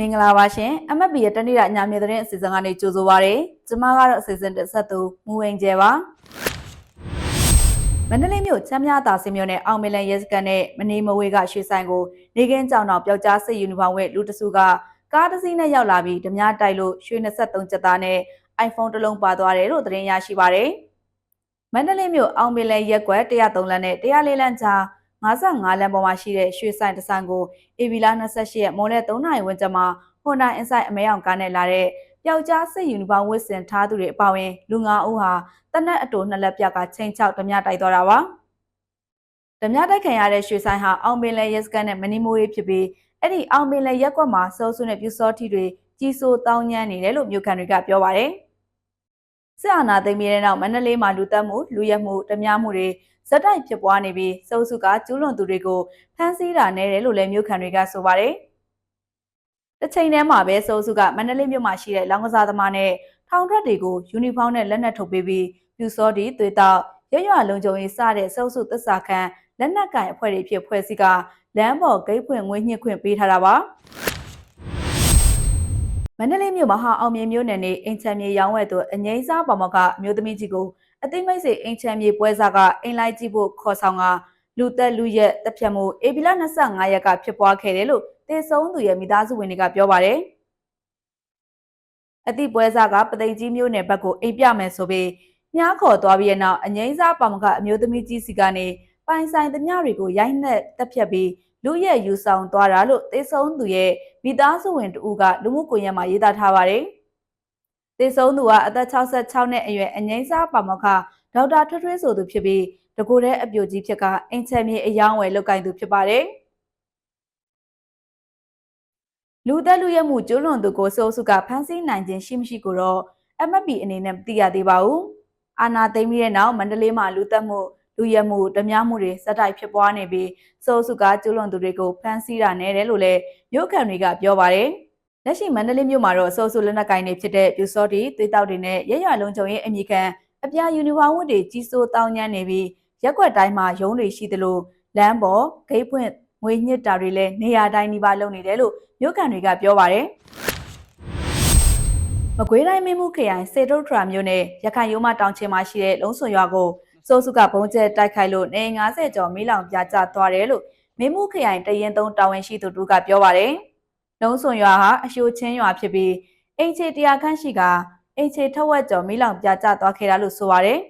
မင်္ဂလာပါရှင် MFB ရဲ့တနေ့တာညမြေသတင်းအစီအစဉ်ကနေကြိုဆိုပါရစေ။ကျွန်မကတော့အစီအစဉ်တက်ဆက်သူမူဝင်ကျဲပါ။မန္တလေးမြို့ချမ်းမြသာစင်မြို့နယ်အောင်မလန်ရဲစကန်နဲ့မနေမဝေးကရွှေဆိုင်ကိုနေကင်းကြောင်တော်ပျောက်ကြားစစ်ယူနီဖောင်းဝတ်လူတစုကကားတစ်စီးနဲ့ရောက်လာပြီးဓမြတိုက်လို့ရွှေ23ကျပ်သားနဲ့ iPhone တစ်လုံးပါသွားတယ်လို့သတင်းရရှိပါရစေ။မန္တလေးမြို့အောင်မလန်ရက်ကွက်103လမ်းနဲ့104လမ်းကြား 55လမ်းပေါ်မှာရှိတဲ့ရွှေဆိုင်တဆန်ကိုအေဗီလာ28ရက်မွန်လယ်3နာရီဝန်းကျင်မှာ Honda Insight အမဲအောင်ကားနဲ့လာတဲ့ပျောက်ကြားစစ်ယူနီဖောင်းဝတ်ဆင်ထားသူတွေအပါအဝင်လူ၅ဦးဟာတနက်အတူနှစ်လက်ပြကချိန်ချောက်ဓမြတိုက်သွားတာပါ။ဓမြတိုက်ခံရတဲ့ရွှေဆိုင်ဟာအောင်ပင်လယ်ရက်စကန်နဲ့မနီမိုရေးဖြစ်ပြီးအဲ့ဒီအောင်ပင်လယ်ရက်ကွက်မှာစောဆုနဲ့ပြူစောထီတွေကြီးစိုးတောင်းညမ်းနေတယ်လို့မြို့ခံတွေကပြောပါတယ်။စစ်အာဏာသိမ်းပြီးတဲ့နောက်မန္တလေးမှာလူတက်မှုလူရက်မှုဓမြမှုတွေ ဇက်တိုက်ဖြစ်ပွားနေပြီးစုစုကကျူးလွန်သူတွေကိုဖမ်းဆီးတာနဲ့တယ်လို့လည်းမြို့ခံတွေကဆိုပါတယ်။တစ်ချိန်တည်းမှာပဲစုစုကမန္တလေးမြို့မှာရှိတဲ့လောင်ကစားသမားနဲ့ထောင်ထွက်တွေကိုယူနီဖောင်းနဲ့လက်နက်ထုတ်ပေးပြီးပြူစောတီသွေးတောက်ရရွလုံခြုံရေးစတဲ့စုစုသစ္စာခံလက်နက်ကင်အဖွဲ့တွေဖြစ်ဖွဲ့စည်းကလမ်းပေါ်ဂိတ်ဖွင့်ငွေညှစ်ခွင့်ပေးထားတာပါမန္တလေးမြို့မှာဟာအောင်မြင်မြို့နယ်နေအင်ချမ်းမြေရောင်းဝယ်သူအငိမ့်စားပါမောကအမျိုးသမီးကြီးကို အသိမိတ်ဆွေအင်ချမ်းမြေပွဲစားကအင်လိုက်ကြည့်ဖို့ခေါ်ဆောင်ကလူသက်လူရက်တက်ဖြတ်မှုအေဗီလာ25ရက်ကဖြစ်ပွားခဲ့တယ်လို့တေဆုံးသူရဲ့မိသားစုဝင်တွေကပြောပါတယ်အသည့်ပွဲစားကပသိမ်ကြီးမျိုးနယ်ဘက်ကိုအိပ်ပြမယ်ဆိုပြီးမြားခေါ်သွားပြီးတဲ့နောက်အငိမ့်စားပါမကအမျိုးသမီးကြီးစီကနေပိုင်ဆိုင်သမျှတွေကိုရိုက်နှက်တက်ဖြတ်ပြီးလူရဲ့ယူဆောင်သွားတာလို့သေဆုံးသူရဲ့မိသားစုဝင်တူကလူမှုကွန်ရက်မှာရေးသားထားပါတယ်။ သေဆုံးသူကအသက်66နှစ်အရွယ်အငိမ့်စားပါမခဒေါက်တာထွတ်ထွေးဆိုသူဖြစ်ပြီးတကူတဲ့အပြိုကြီးဖြစ်ကအင်ချယ်မြေအယောင်းဝယ်လုပ်ကိုင်သူဖြစ်ပါတယ်။လူသက်လူရဲမှုကျူးလွန်သူကိုစိုးစုကဖမ်းဆီးနိုင်ခြင်းရှိမရှိကိုတော့ MFP အနေနဲ့မသိရသေးပါဘူး။အာနာသိမ်းပြီးတဲ့နောက်မန္တလေးမှာလူသက်မှုလူရဲမှုဓမြမှုတွေစက်တိုက်ဖြစ်ပွားနေပြီးစိုးစုကကျူးလွန်သူတွေကိုဖမ်းဆီးတာနဲ့တယ်လို့လည်းမြို့ခံတွေကပြောပါတယ်။ လက်ရှိမန္တလေးမြို့မှာတော့စိုးစုလက်နက်ကင်တွေဖြစ်တဲ့ပြူစောတီသွေးတောက်တွေနဲ့ရရလုံးချုံရဲ့အမိခံအပြာယူနီဖောင်းဝတ်တွေကြီးစိုးတောင်းညမ်းနေပြီးရက်ွက်တိုင်းမှာရုံးတွေရှိသလိုလမ်းပေါ်ဂိတ်ဖွင့်ငွေညစ်တာတွေလည်းနေရာတိုင်းဒီပါလုပ်နေတယ်လို့မြို့ကန်တွေကပြောပါတယ်မကွေးတိုင်းမင်းမှုခရိုင်စေတုထရာမြို့နယ်ရခိုင်ရိုးမတောင်ချင်မှာရှိတဲ့လုံးစွန်ရွာကိုစိုးစုကဘုံကျဲတိုက်ခိုက်လို့နေ90ကျော်မီးလောင်ပြကျသွားတယ်လို့မင်းမှုခရိုင်တရင်သုံးတာဝန်ရှိသူတို့ကပြောပါတယ် လုံးစွန်ရွာဟာအရှိုချင်းရွာဖြစ်ပြီးအင်ချေတရားခန့်ရှိကအင်ချေထက်ဝက်ကျော်မီးလောင်ပြကျသွားခဲ့တာလို့ဆိုပါတယ်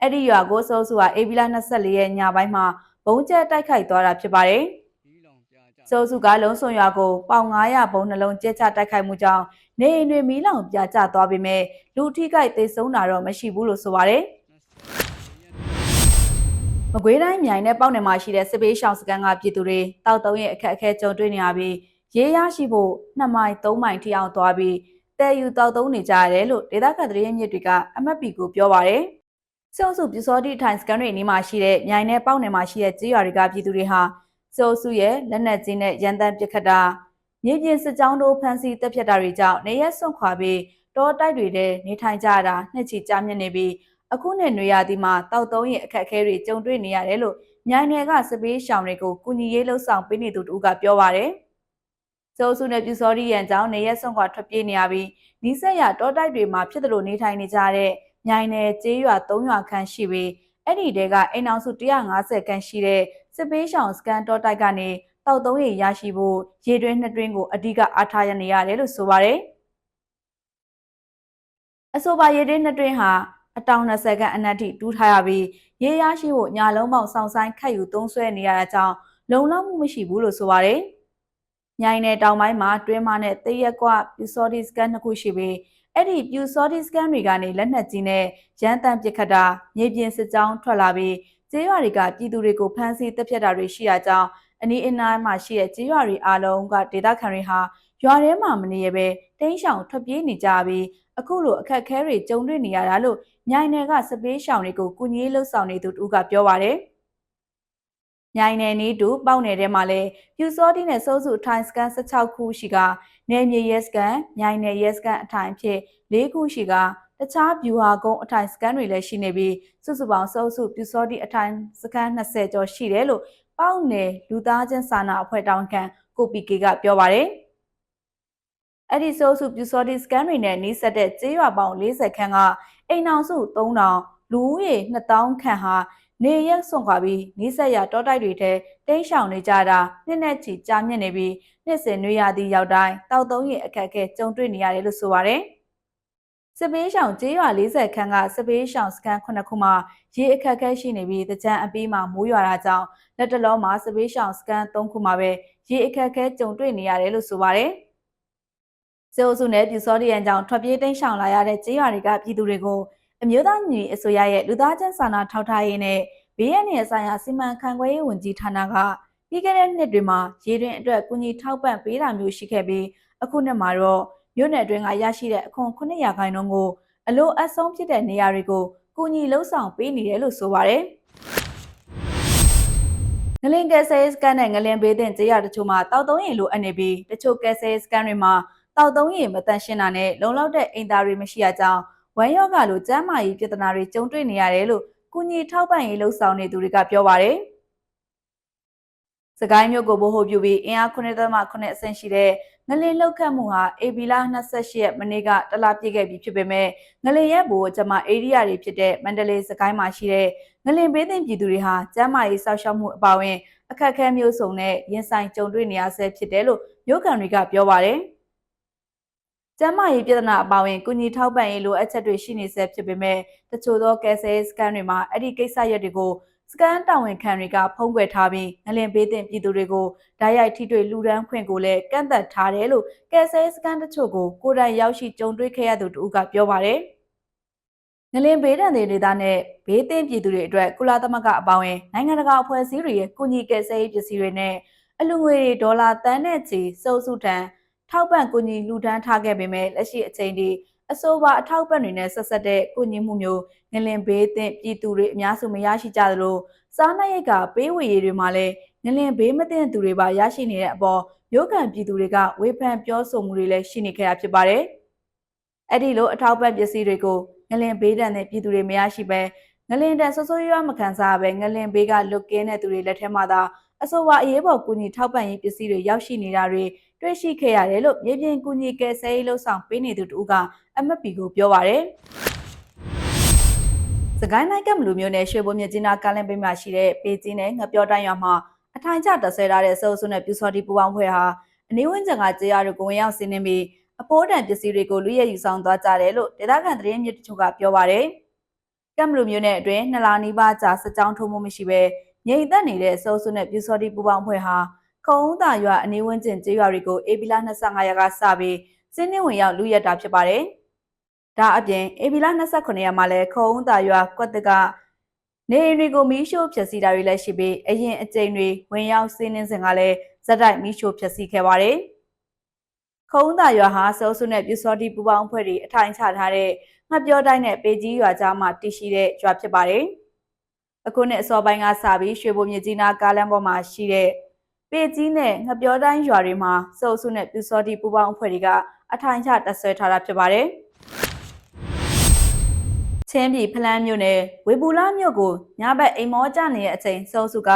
အဲ့ဒီရွာကိုစိုးစုကအေဗီလာ24ရက်ညပိုင်းမှာဘုံကျဲတိုက်ခိုက်သွားတာဖြစ်ပါတယ်။စိုးစုကလုံးစွန်ရွာကိုပေါင်900ဘုံနှလုံးကျဲချတိုက်ခိုက်မှုကြောင့်နေအိမ်တွေမီးလောင်ပြကျသွားပေမဲ့လူထိခိုက်သေဆုံးတာတော့မရှိဘူးလို့ဆိုပါတယ်။မကွေးတိုင်းမြိုင်နဲ့ပေါက်နယ်မှာရှိတဲ့စစ်ပေးရှောင်းစကန်ကပြည်သူတွေတောက်တုံးရဲ့အခက်အခဲကြုံတွေ့နေရပြီး ရေးရရှိဖို့2မိုင်3မိုင်ထိအောင်သွားပြီးတဲယူတောက်တုံးနေကြရတယ်လို့ဒေသခံသတင်းမြစ်တွေက MFP ကိုပြောပါရယ်။စုံစုပြူစောတိထိုင်စကန်တွေနီးမှာရှိတဲ့မြိုင်နယ်ပေါက်နယ်မှာရှိတဲ့ကြေးရွာတွေကပြည်သူတွေဟာစုံစုရဲ့လက်နက်ကြီးနဲ့ရန်တမ်းပစ်ခတ်တာမြေပြင်စစ်ကြောင်းတို့ဖမ်းဆီးတပ်ဖြတ်တာတွေကြောင့်နေရက်ဆွန့်ခွာပြီးတောတိုက်တွေထဲနေထိုင်ကြတာနှစ်ချီကြာမြင့်နေပြီးအခုနှစ်နွေရာသီမှာတောက်သုံးရဲ့အခက်အခဲတွေကြုံတွေ့နေရတယ်လို့မြိုင်နယ်ကစပေးရှောင်တွေကိုကုညီရေးလှုပ်ဆောင်ပေးနေသူတို့ကပြောပါရယ် စုံစုနဲ့ပြူစောတိရန်ကြောင့်နေရက်ဆွန့်ခွာထွက်ပြေးနေရပြီးနီးစက်ရတောတိုက်တွေမှာဖြစ်သလိုနေထိုင်နေကြတဲ့မြိုင်နယ်ကျေးရွာ3ရွာခန့်ရှိပြီးအဲ့ဒီတဲကအိမ်အောင်စု150ခန့်ရှိတဲ့စစ်ပေးရှောင်စကန်တော်တိုက်ကနေတောက်သုံးရရရှိဖို့ရေတွင်းနှစ်တွင်းကိုအဓိကအားထားရနေရတယ်လို့ဆိုပါတယ်အဆိုပါရေတွင်းနှစ်တွင်းဟာအတောင်20ခန့်အနက်ထိတူးထားရပြီးရေရရှိဖို့ညာလုံးပေါက်ဆောင်ဆိုင်ခတ်ယူသုံးဆွဲနေရတာကြောင့်လုံလောက်မှုမရှိဘူးလို့ဆိုပါတယ်။ ညိုင်းနယ်တောင်ပိုင်းမှာတွင်းမနဲ့တရက်ကွပီစော်ဒီစကန်နှစ်ခုရှိပြီးအဲ့ဒီပြူစောဒီစကန်တွေကနေလက်နက်ကြီးနဲ့ရန်တမ်းပစ်ခတ်တာမြေပြင်စစ်ကြောင်းထွက်လာပြီးကျေးရွာတွေကပြည်သူတွေကိုဖမ်းဆီးတပ်ဖြတ်တာတွေရှိတာကြောင့်အနီးအနားမှာရှိတဲ့ကျေးရွာတွေအားလုံးကဒေသခံတွေဟာရွာထဲမှာမနေရပဲတင်းရှောင်ထွက်ပြေးနေကြပြီးအခုလိုအခက်အခဲတွေကြုံတွေ့နေရတာလို့မြိုင်နယ်ကစပေးရှောင်တွေကိုကုညီလှုပ်ဆောင်နေသူတူကပြောပါတယ်။ မြိုင်နယ်နီးတူပေါက်နယ်ထဲမှာလည်းပြူစောတိနဲ့စိုးစုထိုင်စကန်16ခုရှိကနယ်မြေရဲစကန်မြိုင်နယ်ရဲစကန်အထိုင်ဖြစ်၄ခုရှိကတခြားဗျူဟာကုန်းအထိုင်စကန်တွေလည်းရှိနေပြီးစုစုပေါင်းစုစုပြူစောတိအထိုင်စကန်20ကျော်ရှိတယ်လို့ပေါ့နယ်လူသားချင်းစာနာအဖွဲ့တောင်းခံကိုပီကေကပြောပါတယ်အဲ့ဒီဆိုစုပြူစော်ဒီစကန်တွေနဲ့နှိစက်တဲ့ကျေးရွာပေါင်း40ခန်းကအိမ်အောင်စု3000လူဦးရေ2000ခန့်ဟာ နေရက်စွန့်ခွာပြီးနှိစက်ရတောတိုက်တွေထဲတိမ်းရှောင်နေကြတာနှစ်နဲ့ချီကြာမြင့်နေပြီးနှစ်စဉ်နွေရာသီရောက်တိုင်းတောက်သုံးရင်အခက်အခဲကြုံတွေ့နေရတယ်လို့ဆိုပါတယ်။စပေးရှောင်ကျေးရွာ40ခန်းကစပေးရှောင်စကန်9ခုမှာရေအခက်အခဲရှိနေပြီးတကြံအပြီးမှာမိုးရွာတာကြောင့်လက်တလုံးမှာစပေးရှောင်စကန်3ခုမှာပဲရေအခက်အခဲကြုံတွေ့နေရတယ်လို့ဆိုပါတယ်။စေအိုစုနဲ့ပြူစောဒီယန်ကြောင့်ထွက်ပြေးတိမ်းရှောင်လာရတဲ့ကျေးရွာတွေကပြည်သူတွေကို အမျိုးသားညီအစိုးရရဲ့လူသားချင်းစာနာထောက်ထားရေးနဲ့ဘေးရန်ရဲ့ဆိုင်ရာစီမံခန့်ခွဲရေးဝန်ကြီးဌာနကပြီးခဲ့တဲ့နှစ်တွေမှာရေတွင်အတွက်ကူညီထောက်ပံ့ပေးတာမျိုးရှိခဲ့ပြီးအခုနှစ်မှာတော့မြို့နယ်အတွင်းကရရှိတဲ့အခွန်900ခိုင်နှုန်းကိုအလို့အဆုံးဖြစ်တဲ့နေရာတွေကိုကူညီလှုပ်ဆောင်ပေးနေတယ်လို့ဆိုပါတယ်။ငလင်ကယ်ဆယ်စကန်နဲ့ငလင်ဘေးတင်ကျေးရွာတချို့မှာတောက်သုံးရင်လိုအပ်နေပြီးတချို့ကယ်ဆယ်စကန်တွေမှာတောက်သုံးရင်မတန်ရှင်းတာနဲ့လုံလောက်တဲ့အိမ်သားတွေမရှိရကြောင်း ဝမ်းရောဂါလိုကျန်းမာရေးပြဿနာတွေကြုံတွေ့နေရတယ်လို့ကုညီထောက်ပံ့ရေးလှုပ်ဆောင်နေသူတွေကပြောပါတယ်။စကိုင်းမြို့ကိုဘို့ဟိုပြုပြီးအင်အား9.8အဆင့်ရှိတဲ့ငလင်လောက်ခတ်မှုဟာအေဘီလာ28ရက်မနေ့ကတလပြည့်ခဲ့ပြီဖြစ်ပေမဲ့ငလင်ရဲ့ဘို့ကျမအေရီယာတွေဖြစ်တဲ့မန္တလေးစကိုင်းမှာရှိတဲ့ငလင်ဘေးသင့်ပြည်သူတွေဟာကျန်းမာရေးစောင့်ရှောက်မှုအပါအဝင်အခက်အခဲမျိုးစုံနဲ့ရင်ဆိုင်ကြုံတွေ့နေရဆဲဖြစ်တယ်လို့မြို့ကန်တွေကပြောပါတယ်။ ကျန်းမာရေးပြဿနာအပါအဝင်ကုညီထောက်ပံ့ရေးလိုအပ်ချက်တွေရှိနေဆဲဖြစ်ပေမဲ့တချို့သောကယ်ဆယ်စကန်တွေမှာအဲ့ဒီကိစ္စရပ်တွေကိုစကန်တာဝန်ခံတွေကဖုံးကွယ်ထားပြီးငလင်ပေးတဲ့ပြည်သူတွေကိုဓာတ်ရိုက်ထိတွေ့လူဒန်းခွင့်ကိုလည်းကန့်သက်ထားတယ်လို့ကယ်ဆယ်စကန်တချို့ကိုကိုယ်တိုင်ရောက်ရှိကြုံတွေ့ခဲ့ရသူတို့ကပြောပါတယ်။ငလင်ဘေးဒဏ်တွေဒေသနဲ့ဘေးသင့်ပြည်သူတွေအတွက်ကုလသမဂ္ဂအပေါင်းအနိုင်ငံတကာအဖွဲ့အစည်းတွေရဲ့ကုညီကယ်ဆယ်ရေးပစ္စည်းတွေနဲ့အလူငွေတွေဒေါ်လာတန်းနဲ့ချီစုပ်စုထံ ထောက်ပံ့ကူညီလူဒန်းထားခဲ့ပေမဲ့လက်ရှိအချိန်ထိအဆိုပါအထောက်ပံ့တွေနဲ့ဆက်ဆက်တဲ့ကုညီမှုမျိုးငလင်ဘေးသင့်ပြည်သူတွေအများစုမရရှိကြသလိုစားနပ်ရိက္ခာပေးဝေရေးတွေမှာလည်းငလင်ဘေးမသင့်သူတွေပါရရှိနေတဲ့အပေါ်မြို့ကန်ပြည်သူတွေကဝေဖန်ပြောဆိုမှုတွေလည်းရှိနေခဲ့တာဖြစ်ပါတယ်။အဲ့ဒီလိုအထောက်ပံ့ပစ္စည်းတွေကိုငလင်ဘေးဒဏ်တဲ့ပြည်သူတွေမရရှိပဲငလင်တန်ဆွဆိုးရွားမခံစားပဲငလင်ဘေးကလွတ်ကင်းတဲ့သူတွေလက်ထက်မှာသာအဆိုပါအရေးပေါ်ကူညီထောက်ပံ့ရေးပစ္စည်းတွေရောက်ရှိနေတာတွေ တွေ့ရှိခဲ့ရတယ်လို့မြေပြင်ကူညီကယ်ဆယ်ရေးလှုပ်ဆောင်ပေးနေသူတို့ကအမတ်ပီကိုပြောပါရယ်စကိုင်းတိုင်းကမလူမျိုးနဲ့ရွှေဘုံမြကျင်းနာကလန်ပိမှာရှိတဲ့ပေကျင်းနဲ့ငပြောတိုင်းရွာမှာအထိုင်ကျတဆဲထားတဲ့စိုးစုနဲ့ပြူစော်တီပူပေါင်းဖွဲ့ဟာအနည်းဝန်းကျင်ကကြေးရတွေကိုဝင်ရောက်ဆင်းနေပြီးအဖိုးတန်ပစ္စည်းတွေကိုလူရဲယူဆောင်သွားကြတယ်လို့ဒေသခံသတင်းမြစ်တချို့ကပြောပါရယ်ကမလူမျိုးနဲ့အတွင်းနှစ်လနီးပါးကြာစကြောင်းထုံးမှုမရှိပဲငြိမ်သက်နေတဲ့စိုးစုနဲ့ပြူစော်တီပူပေါင်းဖွဲ့ဟာ ခုံဦးသာရွာအနီးဝန်းကျင်ကျေးရွာတွေကိုအေပီလာ25ရက်ကစပြီးစင်းနှင်းဝင်ရောက်လူရက်တာဖြစ်ပါတယ်။ဒါအပြင်အေပီလာ29ရက်မှာလည်းခုံဦးသာရွာကွက်တကနေအိမ်တွေကိုမီးရှို့ဖျက်ဆီးတာတွေလည်းရှိပြီးအရင်အကြိမ်တွေဝင်ရောက်စင်းနှင်းစဉ်ကလည်းဇက်တိုက်မီးရှို့ဖျက်ဆီးခဲ့ပါတယ်။ခုံးသာရွာဟာစောစုနဲ့ပြူစောတိပူပေါင်းဖွဲ့တွေအထိုင်ချထားတဲ့ငှက်ပြောတိုင်းနဲ့ပေကြီးရွာကြားမှာတည်ရှိတဲ့ရွာဖြစ်ပါတယ်။အခုနှစ်အစောပိုင်းကစပြီးရွှေဘုံမြကြီးနားကားလမ်းပေါ်မှာရှိတဲ့ ပေကြီးနဲ့ငပြောတိုင်းရွာတွေမှာစေအုပ်စုနဲ့ပြူစောတီပူပေါင်းအဖွဲ့တွေကအထိုင်ချတပ်ဆွဲထားတာဖြစ်ပါတယ်။ချင်းပြည်ဖလန်းမြို့နယ်ဝေပူလာမြို့ကိုညဘက်အိမ်မောကျနေတဲ့အချိန်စေအုပ်စုက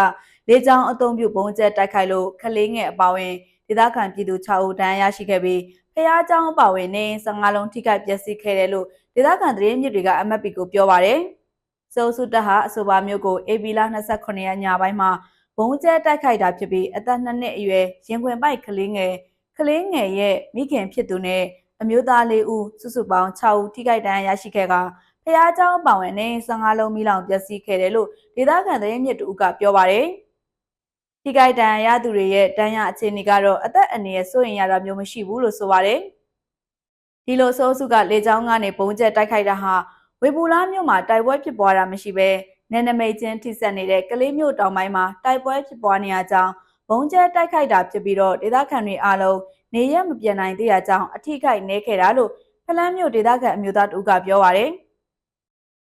လေကြောင်းအုံပြုဘုံကျက်တိုက်ခိုက်လို့ခလေးငယ်အပါဝင်ဒေသခံပြည်သူ6ဦးဒဏ်ရာရရှိခဲ့ပြီးဖျားကြောင်းအပါဝင်နေ15လုံးထိခိုက်ပျက်စီးခဲ့တယ်လို့ဒေသခံသတင်းမြစ်တွေက MFP ကိုပြောပါတယ်။စေအုပ်စုတပ်ဟာအဆိုပါမြို့ကို AB 29ရက်ညပိုင်းမှာ ဘုံကျဲတိုက်ခိုက်တာဖြစ်ပြီးအသက်2နှစ်အရွယ်ရင်ခွင်ပိုက်ကလေးငယ်ကလေးငယ်ရဲ့မိခင်ဖြစ်သူနဲ့အမျိုးသား၄ဦးစုစုပေါင်း6ဦးထိခိုက်ဒဏ်ရာရရှိခဲ့ကဖះเจ้าပောင်ဝင်နေ15လုံးမိလောင်ပျက်စီးခဲ့တယ်လို့ဒေသခံသတင်းမြစ်တူကပြောပါတယ်။ထိခိုက်ဒဏ်ရာရသူတွေရဲ့ဒဏ်ရာအခြေအနေကတော့အသက်အန္တရာယ်စိုးရိမ်ရတာမျိုးမရှိဘူးလို့ဆိုပါတယ်။ဒီလိုဆိုးစုကလေကြောင်းကနေပုံကျက်တိုက်ခိုက်တာဟာဝေဘူလာမြို့မှာတိုက်ပွဲဖြစ်ပွားတာမရှိဘဲ နယ်နမိတ်ချင်းထိစပ်နေတဲ့ကလေးမျိုးတောင်ပိုင်းမှာတိုက်ပွဲဖြစ်ပွားနေရကြောင်းဘုံကျဲတိုက်ခိုက်တာဖြစ်ပြီးတော့ဒေသခံတွေအားလုံးနေရမပြန်နိုင်သေးရကြောင်းအထိခိုက်နေခဲ့တာလို့ဖလန်းမျိုးဒေသခံအမျိုးသားတူကပြောပါရယ်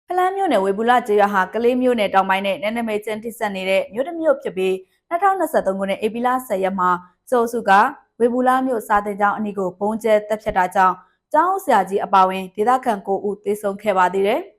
ဖလန်းမျိုးနယ်ဝေဘူလာကျေးရွာဟာကလေးမျိုးနယ်တောင်ပိုင်းနဲ့နယ်နမိတ်ချင်းထိစပ်နေတဲ့မြို့တစ်မြို့ဖြစ်ပြီး2023ခုနှစ်ဧပြီလ10ရက်မှာစိုးစုကဝေဘူလာမြို့စာတင်ကျောင်းအနီးကိုဘုံကျဲတက်ဖြတ်တာကြောင့်ကျောင်းဆရာကြီးအပါဝင်ဒေသခံ9ဦးသေဆုံးခဲ့ပါသေးတယ်။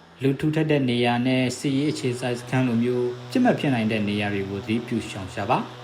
လူထူထပ်တဲ့နေရာနဲ့စီရေးအခြေစိုက်စခန်းလိုမျိုးပြစ်မှတ်ဖြစ်နိုင်တဲ့နေရာတွေကိုသတိပြုရှောင်ရှားပါ။